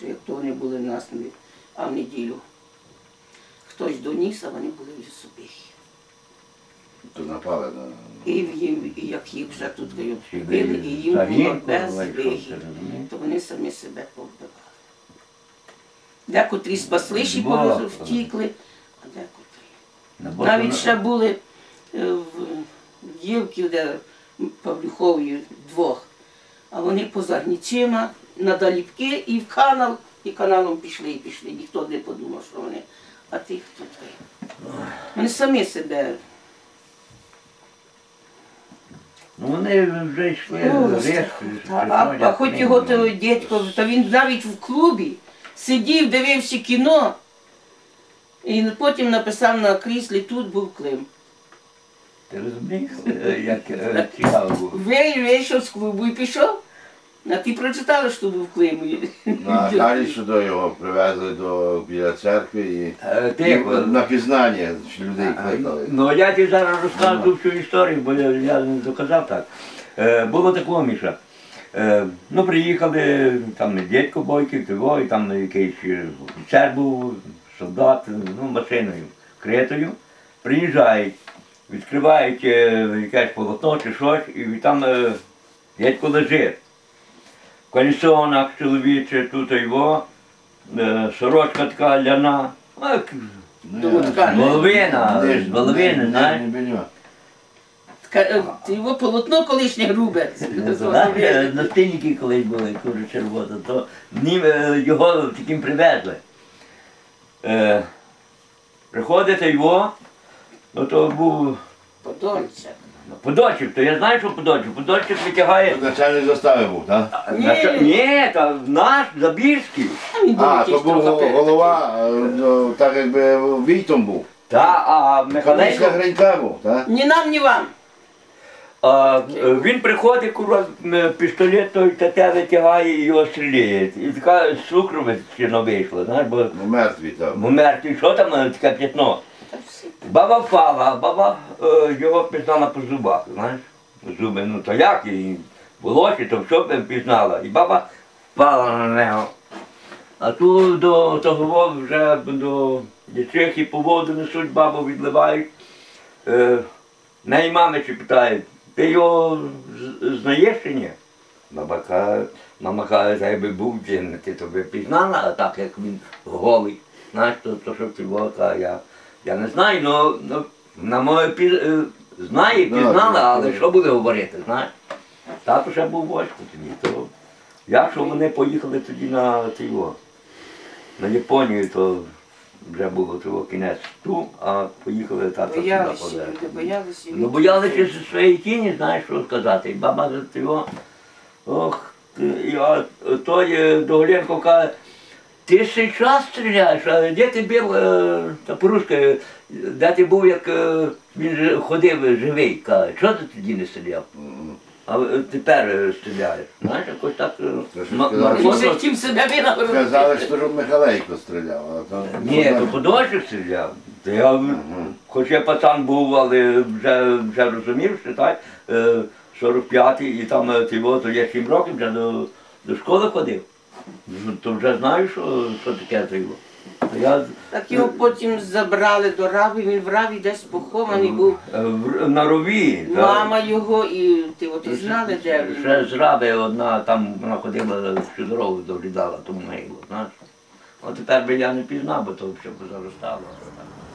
що як то вони були в нас, а в неділю хтось доніс, а вони були в лісобихі. То напали на... І їм, і як їх вже тут били, і їм було без ви що, вигів, це розумієте? то вони самі себе повбивали. Декотрі спасли, ще Бог. втікли, а декотрі. На Навіть ще були е, в дівки, де Павлюхові двох, а вони поза гнічима, на даліпки і в канал, і каналом пішли, і пішли. Ніхто не подумав, що вони. А ти хто той? Вони самі себе. Ну вони вже йшли та, а, а хоч його той дядько, та він навіть в клубі сидів, дивився кіно, і потім написав на кріслі, тут був Клим. Ти розумієш, е, як е, цікаво було. Ви вийшов з клубу і пішов. А ти прочитала, що був в Климові. Ну, а далі сюди його привезли до біля церкви і, Е, і на пізнання що людей кликали. Ну я тобі зараз розкажу всю історію, бо я, я не доказав так. Е, було такого Міша. Е, ну, приїхали, там дядько Бойків, того, і там якийсь е, офіцер був, солдат, ну, машиною критою. Приїжджають, відкривають е, якесь полотно чи щось, і там е, дядько лежить. В кальсонах чоловіче, тут його, е, сорочка така ляна. А, к- Ну, ну, Половина, половина, знаєш. Така, е, Його полотно колишнє грубе. Знаєш, На стильники колись були, куру червоно, то е, його таким привезли. Е, приходить його, ну то був Подольця. Подольчик, то я знаю, що Подольчик. Подольчик витягає. Начальник застави був, так? Ні. На що- Ні, то наш Забірський. А то був трохи голова, е, ну, так якби Війтом був. Та, а Михаленко, Гринька був, так? Ні нам, ні вам. а, е, він приходить, курва, м, пістолет той тете витягає і його стріляє. І така сукровищина вийшла, знаєш, бо Ну, мертві там. бо мертвий, що там е, таке п'ятно? Баба впала, баба е, його пізнала по зубах, знаєш. Зуби, ну то як, і волосі, то все б пізнала. І баба впала на нього. А тут до того вже до дівчихи по воду несуть, бабу відливають. Е, неї мами чи питають, ти його знаєш чи ні? Баба каже, мама каже, та якби був він, ти то би пізнала, а так як він голий. Знаєш, то, то що ти каже, я, я не знаю, ну, ну на моє піз... е, знає, пізнала, але що буде говорити, знаєш? Тато ще був войску тоді, то якщо вони поїхали тоді на його, на Японію, то вже було того кінець ту, а поїхали тато сюди люди боялися. Ну боялися зі своєї тіні, знаєш, що сказати. І баба за його, ох, і а той е, Доголєнко каже, ти ще час стріляєш, а де ти був, е, та по-русски, де ти був, як е, він ходив живий, каже, що ти тоді не стріляв? А е, тепер е, стріляєш. Знаєш, якось так. е, сказали, хотів себе. Казали, що щоб Михалейко стріляв. а то- Ні, то подольше стріляв. То я, хоч я пацан був, але вже, вже розумів, що так, е, 45-й, і там е, ти то я 7 років вже до, до школи ходив. Ну, То вже знаю, що, що таке це я Так його потім забрали до рави, він в раві десь похований був. е, в- на рові. та- Мама його і ти от і знали, де він. Ще з раби одна там вона ходила всю дорогу доглядала тому мило, знаєш. От тепер би я не пізнав, бо то все позаростало.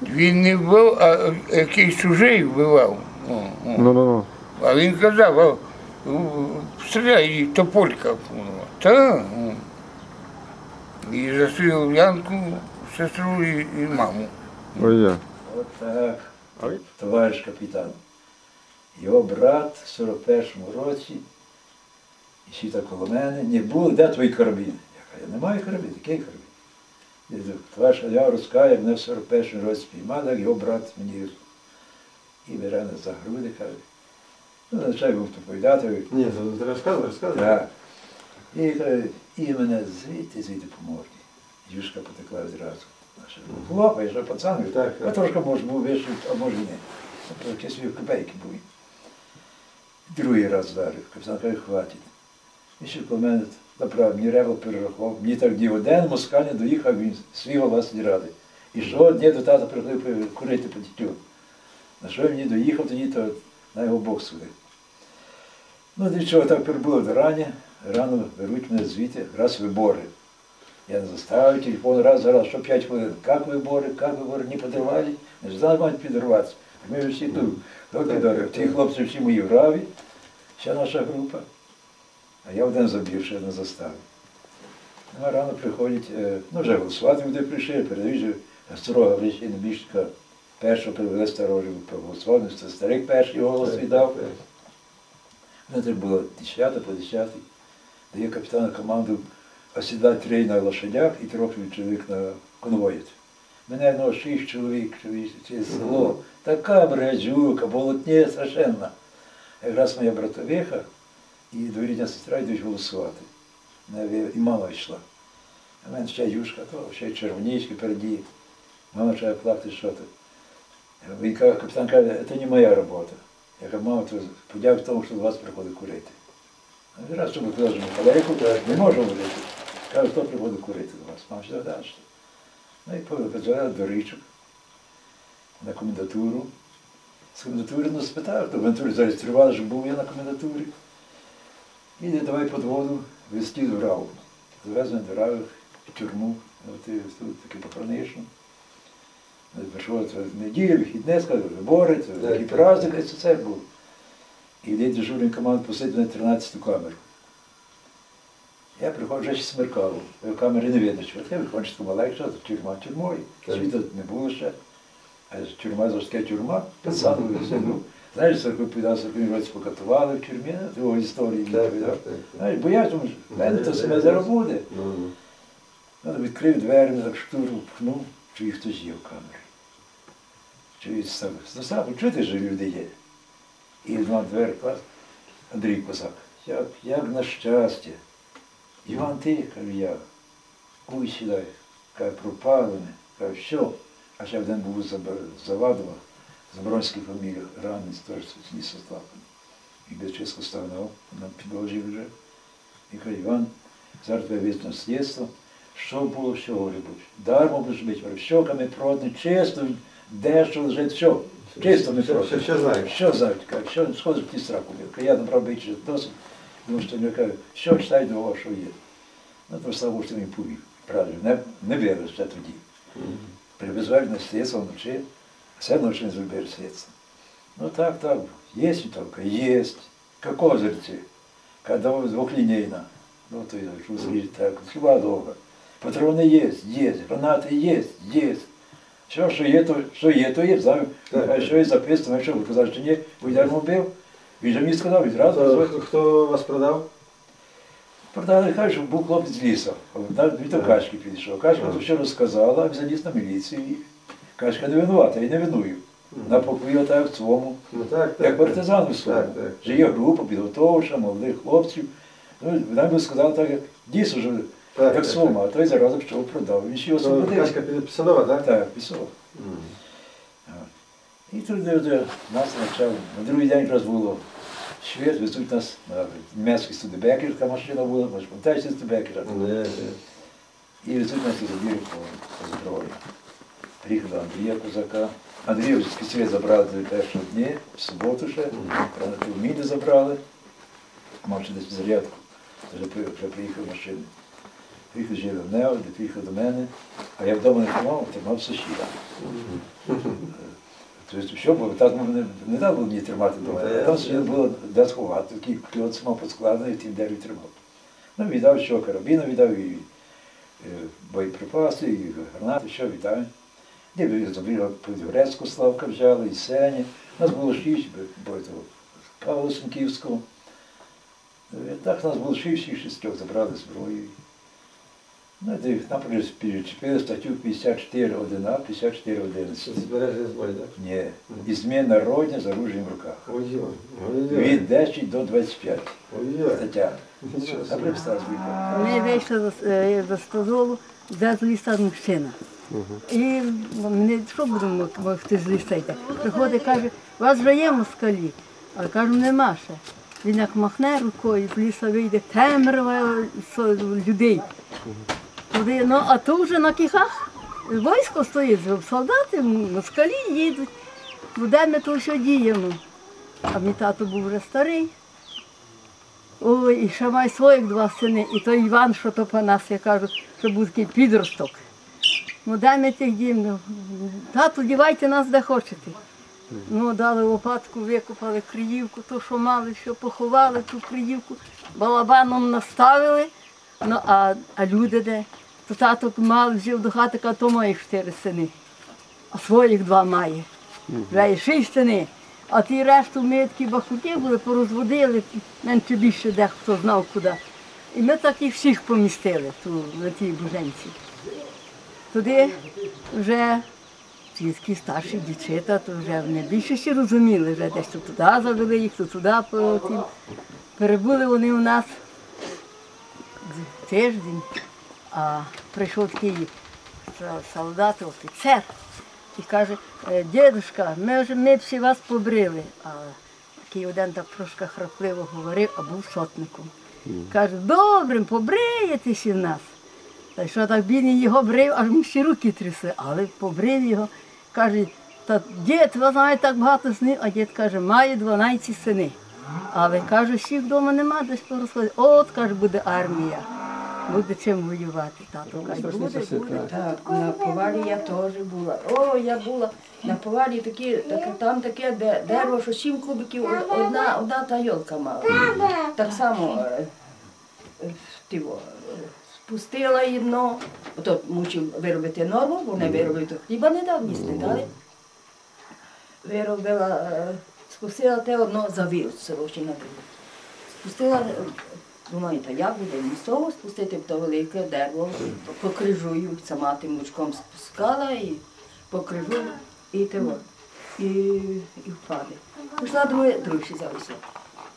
Він не вбив, а якийсь чужий вбивав. О, о. Ну, ну, ну. А він казав, «О, стріляй, тополька. О, Та. о. І застрілив Янку, сестру і, і маму. Ой, я. От так, товариш капітан. Його брат в 41-му році, і сіта коло мене, не було, де твої карабіни? Я кажу, немає карабін, який карабін? Я кажу, Товариш, я розкаю, мене в 41-му році спіймали, як його брат мені і бере мене за груди, каже. Ну, почав йому доповідати. Ні, ти розказуй, розказуй. Так. І, каже, і мене звідти, звідти по морді. Юшка потекла відразу. Я ж пацан, так. трошки може був вищий, а може і не. Тобто якісь свої копейки були. Другий раз вдарив, капітан каже, хватить. І ще коло мене Направду, мені ребо перерахував. Мені так ні один москаль не доїхав, він свій голос не радий. І що дні до тата приходив курити по дітю. На що він мені доїхав, тоді то на його Бог судив. Ну, нічого, так перебуло до рані. Рано беруть мене звідти, раз вибори. Я не заставив телефон раз за раз, що 5 хвилин. Как вибори, как вибори, не подорвали. Не знали, мають підірватися. Ми всі тут. Ті хлопці всі мої враві, ще наша група. А я один забіг, ще не заставив. Ну, а рано приходять, е, ну вже голосувати люди прийшли, передають же старого Мішка, першого привели старого проголосували, це старик перший голос віддав. Ну, це було 10 по 10. Дає капітан команду осідати три на лошадях і трьох чоловік на конвоїть. Мене ну, шість чоловік, чоловік село. Така бригадюка, болотня страшенна. Якраз моя братовиха і дворідня сестра йдуть голосувати. І мама йшла. А в мене ще юшка, то ще червонічки переді. Мама почала плакати, що ти. Він капітан каже, це не моя робота. Я кажу, мама, подяк в тому, що до вас приходить курити. Раз, щоб казав, Валеріку, не можу говорити. Каже, хто приходить курити до вас? Мама, що далі? Ну і позвонила до річок на комендатуру. З комендатури ну, спитав, то в комендатурі зареєстрували, що був я на комендатурі. І давай подводу везти до Раву. Завезли до Рави в тюрму, от, і тут таки це неділя, вихідне, сказали, вибори, це такий праздник, це все був. І йде дежурний команд посадить на 13 камеру. Я приходжу, вже ще смеркало, в камері не видно, чого. Я виходжу, маленька, що тюрма тюрмою. Світу не було ще. А тюрма завжди тюрма, писали все. Ну, знаєш, 45 40 році покатували в тюрмі, його історії відповідав. Знаєш, бо я тому, мене то себе зараз буде. Ну, відкрив двері, так штуру пхнув, чи їх хтось є в камері. Чи він став, чути, що люди є. І на двері Андрій Козак. Як, як на щастя. Іван ти, кажу я, ой сідай, каже, пропали каже, що? А ще один був з Завадова, з Бронської фамілії, ранець теж з лісославом. І Бичиско став на, на підложі вже. І каже, Іван, зараз тебе візьму слідство, що було, що говорить, дармо будеш бити, щоками продані, чисто, дещо лежить, все, чисто не Що, продані. що, що знаєш? Що знають, кажуть, що сходиш в ті страху. Я набрав більше досить, тому що я кажу, що читай до того, що є. Ну, то слава Богу, що він повів. Правильно, не, не вірили ще тоді. Привезли на слідство вночі, все ночі не зробили слідство. Ну так, так, есть винтовка? Есть. Какого зерці? Когда двухлинейна. Ну, то я что сказать, так, хіба довго. Патрони є, є, гранати є, є. Що, що є, то, що є, то є, знаю. А що є записано, що ви казали, що ні, йдемо вбив. Він же мені сказав, відразу. То, хто, вас продав? Продали, каже, що був хлопець з лісу. Він до Кашки підійшов. Кашка то що розказала, а заліз на міліцію. і Кашка не винувата, я не виную. На покою так в своєму, Ну як партизан у своєму. Вже є група підготовча, молодих хлопців. Ну, вона би сказала так, як дійсно вже Так, як своєму, а той заразом пішов продав. Він ще його освободив. Кашка Підписанова, так? Так, пішов. Мгм. І тут де, нас почав. На другий день якраз було швед, везуть нас на німецький студебекер, така машина була, може, пам'ятаєш студебекера? Не. І везуть нас у забір по, зброї. Приїхав Андрія Козака. Андрія вже кисаря забрали до першого дні, в суботу ще, в міни забрали, мав ще десь зарядку, вже приїхав машини. Жив в Нео, де приїхав до мене, а я вдома не тримав, тримав сусіда. Тобто, що було, так не, не дав було мені тримати вдома, а там сусід було де сховати, такий кльоц мав поскладений, в тім дереві тримав. Ну, віддав, що карабіну віддав, і боєприпаси, і гранати, що віддав. Де ви забігав Підгорецьку Славка взяли, і Сені. У нас було шість, бо Павла Сенківського. Так нас було шість, всіх шістьох забрали зброю. Ну, наприклад, перечепили статтю 54 1 а 54 11 Що збереження зброї, так? Ні. І змін народні з оружием в руках. Від 10 до 25 Ой-ой. стаття. Ми вийшли за, е, за стодолу, де з ліса мужчина. І мене що будемо, бо хтось з ліса йде. Приходить, каже, у вас вже є москалі. А кажу, нема ще. Він як махне рукою, з ліса вийде темрява со- людей. Туди, ну, а то вже на кіхах військо стоїть, солдати, москалі їдуть. Ну, де ми то все діємо? А мій тато був вже старий. Ой, і ще має своїх два сини. І той Іван, що то по нас, я кажу, що був такий підросток. Ну дай ми тих дім. Тату, дівайте нас де хочете. Ну, дали лопатку, викопали криївку, то, що мали, що поховали ту криївку, балабаном наставили. Ну, а, а люди де? То тато мав, взяв до хати, каже, то має чотири сини, а своїх два має. Вже є шість сини. А ті решту ми такі бахуки були, порозводили, менше більше дехто знав куди. І ми так і всіх помістили ту, на тій буженці. Туди вже тільки старші дівчата, то вже вони більше всі розуміли, вже десь то туди завели їх, то туди потім. Перебули вони у нас тиждень, а прийшов такий солдат, офіцер, і каже, «Е, дідушка, ми вже ми всі вас побрили. А такий один так трошки храпливо говорив, а був сотником. Каже, добре, побриєтеся в нас. Та що так бідний його брив, аж му всі руки трясли, але побрив його. Каже, та дід, ви знаєте, так багато синів, а дід каже, має 12 сини. Але каже, всіх вдома нема, десь порозходить. От, каже, буде армія. Буде чим воювати, тато. Каже, буде, буде. Так, на повалі я теж була. О, я була на повалі такі, таке, там таке де, дерево, що сім кубиків, од- одна, одна та йолка мала. Так само е, е, тиво, е, спустила її дно, ото мусив виробити норму, бо не виробив, то хліба не дав, ніс не дали. Виробила, е, спустила те одно завів, сорочі на Спустила, е, думаю, та як буде місцево спустити то велике дерево, покрижую, сама тим лучком спускала і покрижу, і того, і, і впаде. Пішла друге, друге залися.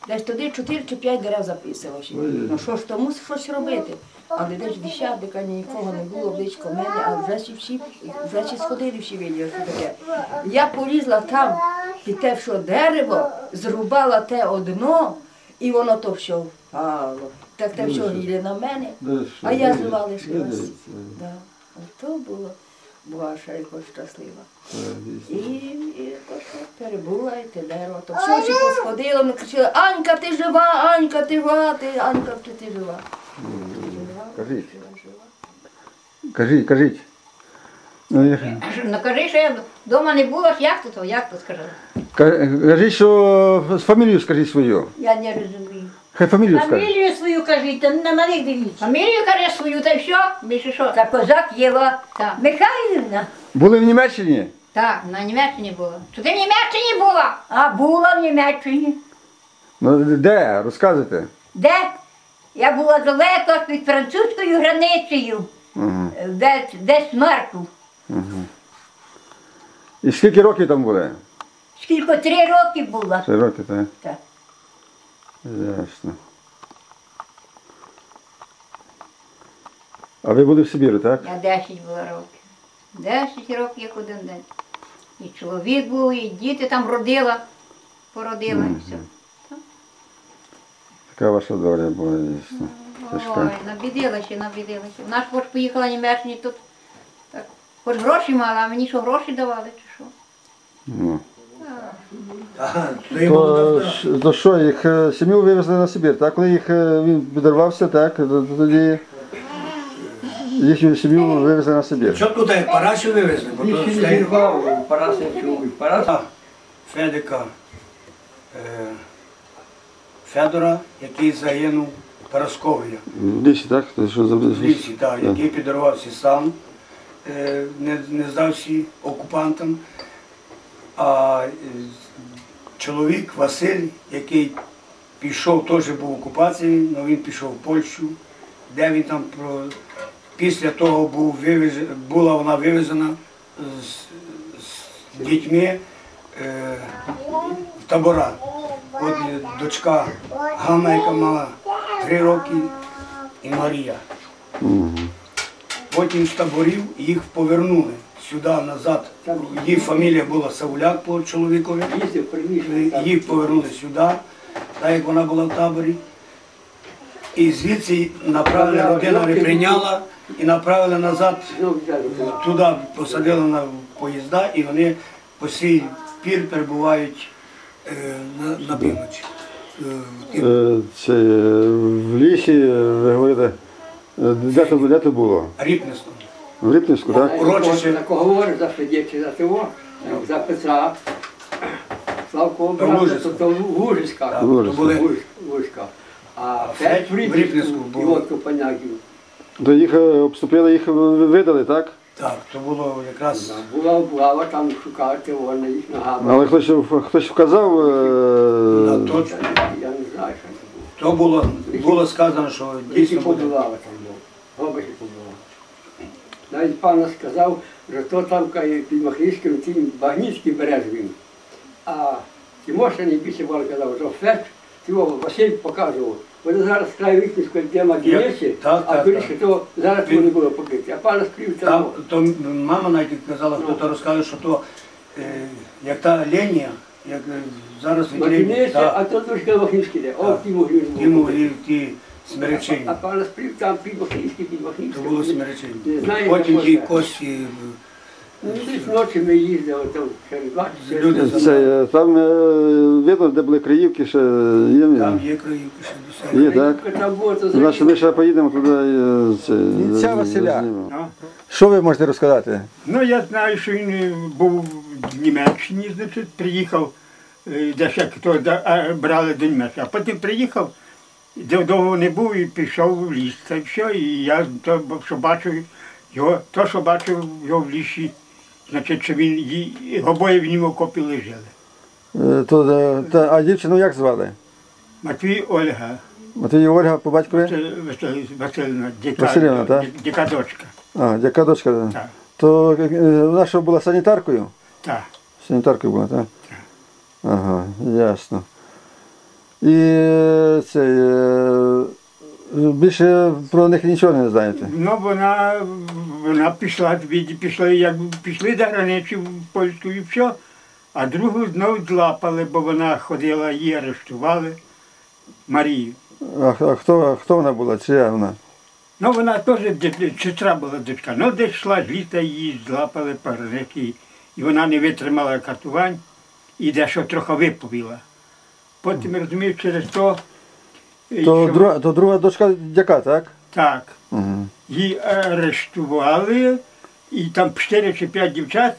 Десь туди чотири чи п'ять дерев записало. Ну що ж, то мусиш щось робити. Але десь десятика нікого не було близько мене, а вже всі, всі, вже всі сходили всі виділи, що таке. Я полізла там, і те, що дерево, зрубала те одно, і воно то все впало. Так те все гілі на мене, а я жива лишилась. Да. Ото було ваша і хоч щаслива. І, і перебула, і те дерево. То все всі посходило, вони кричали, Анька, ти жива, Анька, ти жива, ти, Анька, ти, ти жива. Кажіть. Кажіть, кажіть. Ну, я- Ну кажи, що я вдома не була, як то, то як то скажи? ка- Кажіть, що фамілію скажіть свою. Я не розумію. Хай фамілію скажіть. Фамілію свою кажіть, та на них дивіться. Фамілію каже свою, та й що? Більше що? Та козак Єва. Так. Михайлівна. Були в Німеччині? Так, на Німеччині була. Чи ти в Німеччині була? А була в Німеччині. Ну де? Розказуйте. Де? Я була далеко під французькою границею, Угу. десь, десь Марку. І скільки років там були? Скільки три роки була. Три роки, так? Так. Ясно. А ви були в Сибірі, так? Я 10 була років. 10 років як один день. І чоловік був, і діти там родила, породила і все. Така ваша доля була, дійсно. Ой, Тяжка. набідилася, набідилася. Вона ж хоч поїхала Німеччині тут. Так, хоч гроші мала, а мені що гроші давали чи що? Ага, То, то що, їх е, сім'ю вивезли на Сибір, так? Коли їх е, він відірвався, так, то- то тоді їхню сім'ю вивезли на Сибір. Чітко так Парасю вивезли, бо то стоїть. зірвав, Парас не чув. Парас А, Федика е, Федора, який загинув Парасковія В лісі, так? То що за- в лісі, так, який підірвався сам, е, не, не здався окупантам. А е, чоловік Василь, який пішов, теж був в окупації, але він пішов в Польщу, де він там про... після того був вивез... була вона вивезена з, з дітьми е, в табора. От дочка Ганна, яка мала три роки, і Марія. Потім з таборів їх повернули сюди назад. Їх фамілія була Сауляк по чоловікові. Їх повернули сюди. так як вона була в таборі. І звідси направили, родина не прийняла і направили назад туди, посадили на поїзда, і вони по сій пір перебувають е, на, на півночі. Е, Е, Це е, в лісі, ви говорите, де то, де то було? Ріпнесно. В Ріпнівську, так? Урочище. Так говориш за Федєчі, за того, за Петра. Славко брат, то, то Лужицька. Лужицька. то були А Федь в був. і от Копаняків. То їх е, обступили, їх видали, так? Так, то було якраз Була облава, там шукати, вони їх ногами. Але хтось, хтось вказав, на е, точно. Я не знаю, що це було. То було, було сказано, що Тільки дійсно буде. побувала там побувала. Навіть пана сказав, що то там під Махрівським тим Багніцький береж. А Тимоша не більше казав, що Фет, його Василь показував. Вони зараз край Вікнівської тема так, а коріше, то зараз Він- вони були покриті. А пан скрив Там, там. то мама навіть казала, хто то розкаже, що то е, як та лінія, як е, зараз Махрівці, а то дуже Махрівський де. О, ті могли. Смеречені. А пан скрив там під То було смеречені. Потім ті кості. е, Ну, десь ночі ми їздили, там через 20 Люди це, е, там е, видно, де були Криївки, ще є. Там є краївки ще до Є, так? Там було, то Значить, ми ще поїдемо туди. е, Це, Кінця Василя. знімемо. Що ви можете розказати? Ну, я знаю, що він е, був в Німеччині, значить, приїхав, е, де ще хто да- а, брали до Німеччини. А потім приїхав, довго не був і пішов в ліс. Та й все. І я то, що бачив його, то, що бачив його в лісі, значить, що він ї- обоє в ньому окопі лежали. Е, То, е, та, а дівчину як звали? Матвій Ольга, Матвій Ольга по батькові? це Василь- Василівна, дяка, Василівна, так? дя- дяка дочка. А, яка дочка? Так. То е, вона що була санітаркою? Так. Санітаркою була, так? Ага, ясно. І це, е, більше про них нічого не знаєте. Ну, вона, вона пішла, пішла, як пішли до границі в польську і все. А другу знову злапали, бо вона ходила, її арештували, Марію. А, а хто, хто вона була? Чия вона? Ну, вона теж сестра була дочка. Ну, десь йшла з літа, її злапали по границі, і вона не витримала катувань і дещо трохи виповіла. Потім, розумію, через то. е, То, що- друга, то друга дочка дяка, так? Так. Угу. Її арештували, і там 4 чи 5 дівчат,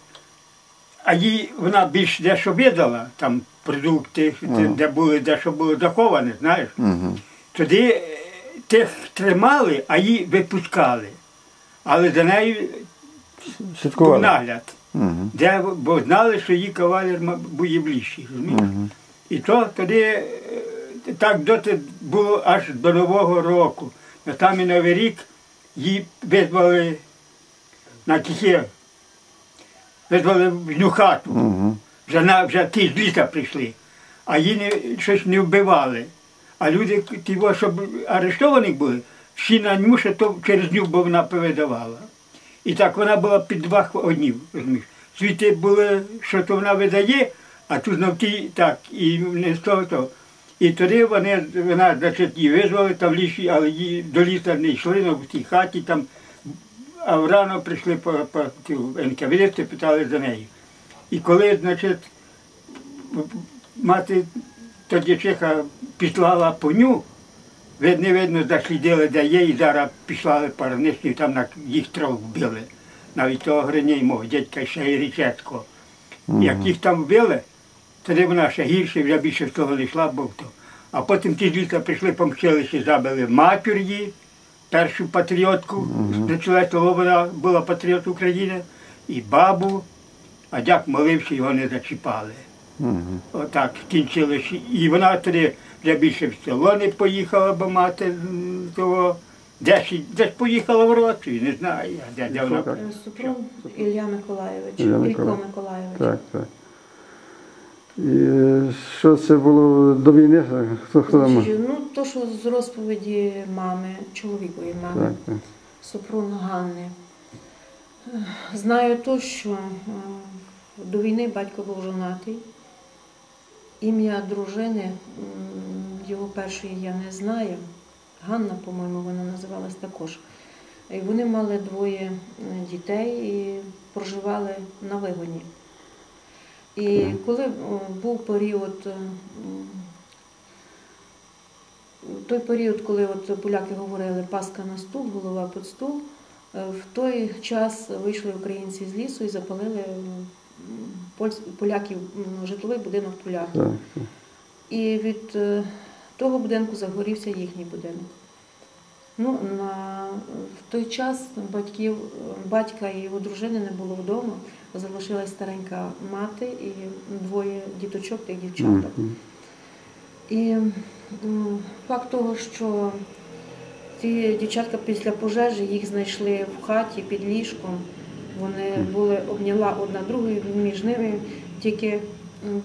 а їй вона більш дещо видала, там продукти, де, де були, дещо було заховане, знаєш. Угу. Тоді е, тих тримали, а її випускали. Але за нею був Слідкували. нагляд, Угу. де, бо знали, що її кавалер ма- ближчий. розумієш? І то тоді е, так доти було аж до Нового року. На там і Новий рік її визвали на кіхе, визвали в ню хату. Угу. Вже, на, вже ті з літа прийшли, а її не, щось не вбивали. А люди, ті, щоб арештовані були, всі на ньому ще то через ню, бо вона повидавала. І так вона була під два однів, розумієш. Звідти були, що то вона видає, а тут знов ті так, і не з того то. І тоді вони, вона, значить, її визвали там в лісі, але її до ліса не йшли, ну, в тій хаті там. А рано прийшли по, по ті НКВД, питали за нею. І коли, значить, мати тоді чиха післала по ню, видно, видно, заслідили, де є, і зараз пішла парничні, там на їх трьох вбили. Навіть того Гриней, мого дядька ще і Річецького. Як їх там вбили, тоді вона ще гірше, вже більше з того не йшла, бо то. А потім ті літа прийшли, помчилися, забили матір її, першу патріотку, почала, того вона була патріот України, і бабу, а дяк молився, його не зачіпали. Отак скінчилось. І вона тоді вже більше в село не поїхала, бо мати того. Десь, десь поїхала в Росію, не знаю, де, де вона. Супрун Ілля Миколайович, Ілля. Миколайович. Так, так. І що це було до війни? Хто, хто там? Ну, то, що з розповіді мами, чоловікової мами, Так, так. Супрун Ганни. Знаю то, що е, до війни батько був жонатий. Ім'я дружини його першої я не знаю. Ганна, по-моєму, вона називалась також. І вони мали двоє е, дітей і проживали на вигоні. І коли е, був період, е, той період, коли от поляки говорили Паска на стул, голова під стул, е, в той час вийшли українці з лісу і запалили поляків житловий будинок поляків. І від того будинку загорівся їхній будинок. Ну, на, в той час батьків, батька і його дружини не було вдома, залишилась старенька мати і двоє діточок та дівчаток. І факт того, що ці дівчатка після пожежі їх знайшли в хаті під ліжком. Вони були обняла одна другою, між ними тільки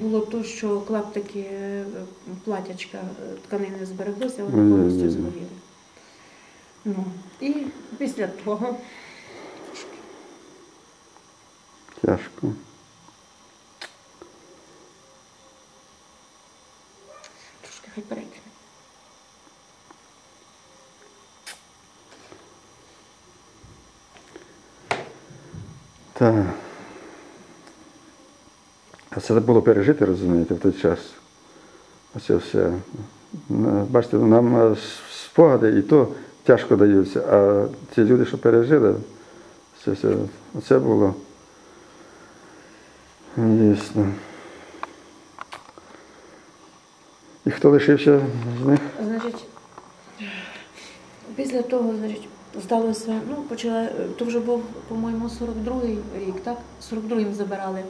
було то, що клаптики е, платячка е, тканини збереглося, вони повністю згоріли. Ну, і після того Тяжко. трошки хай перейде. Так. А це було пережити, розумієте, в той час. Оце все. Бачите, нам е, спогади і то тяжко даються, а ті люди, що пережили, це, все, це було дійсно. І хто лишився з них? Значить, після того, значить, здалося, ну, почала, то вже був, по-моєму, 42-й рік, так? 42-м забирали.